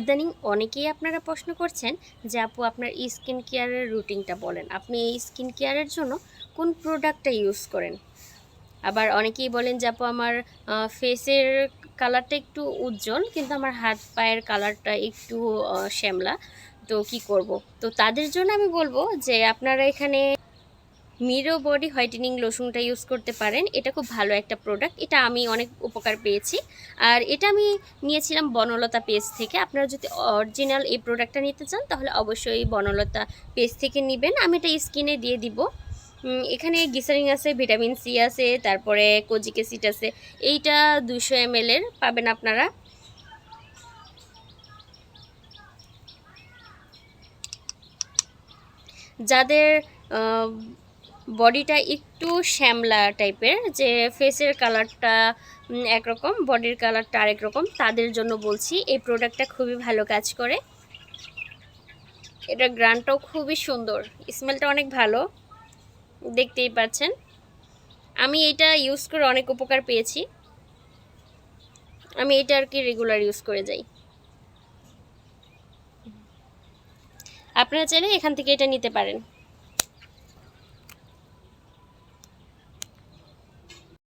ইদানিং অনেকেই আপনারা প্রশ্ন করছেন যে, আপু, আপনার স্কিন কেয়ারের রুটিনটা বলেন। আপনি এই স্কিন কেয়ারের জন্য কোন প্রোডাক্টটা ইউজ করেন? আবার অনেকেই বলেন যে, আপু, আমার ফেসের কালারটা একটু উজ্জ্বল, কিন্তু আমার হাত পায়ের কালারটা একটু শ্যামলা। তো কি করব? তো তাদের জন্য আমি বলব যে, আপনারা এখানে মিরো বডি হোয়াইটেনিং লোশনটা ইউজ করতে পারেন। এটা খুব ভালো একটা প্রোডাক্ট এটা আমি অনেক উপকার পেয়েছি। আর এটা আমি নিয়েছিলাম বনলতা পেজ থেকে। আপনারা যদি অরিজিনাল এই প্রোডাক্টটা নিতে চান, তাহলে অবশ্যই বনলতা পেজ থেকে নেবেন। আমি এটা স্কিনে দিয়ে দিব। এখানে গিসারিং আছে ভিটামিন সি আছে, তারপরে কোজিক অ্যাসিড আছে। এইটা দুশো এম এর, পাবেন আপনারা। যাদের বডিটা একটু শ্যামলা টাইপের, যে ফেসের কালারটা একরকম বডির কালারটা আরেক রকম, তাদের জন্য বলছি, এই প্রোডাক্টটা খুবই ভালো কাজ করে। এটা গ্রানটাও খুবই সুন্দর স্মেলটা অনেক ভালো, দেখতেই পাচ্ছেন। আমি এটা ইউজ করে অনেক উপকার পেয়েছি। আমি এটা আর কি রেগুলার ইউজ করে যাই। আপনারা চাইলে এখান থেকে এটা নিতে পারেন।